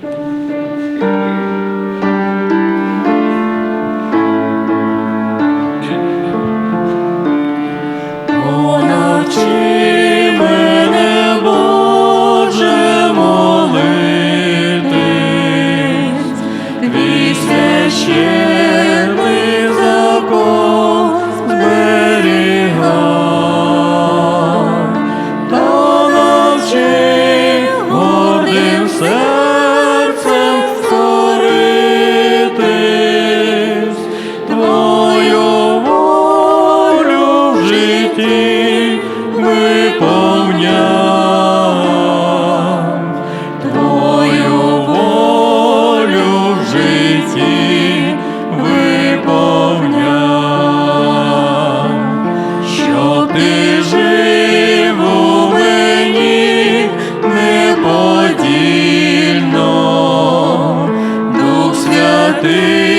Понавчи мене, виповняй, Твою волю в житті виповняй, щоб ти жив у мені неподільно, Дух Святий,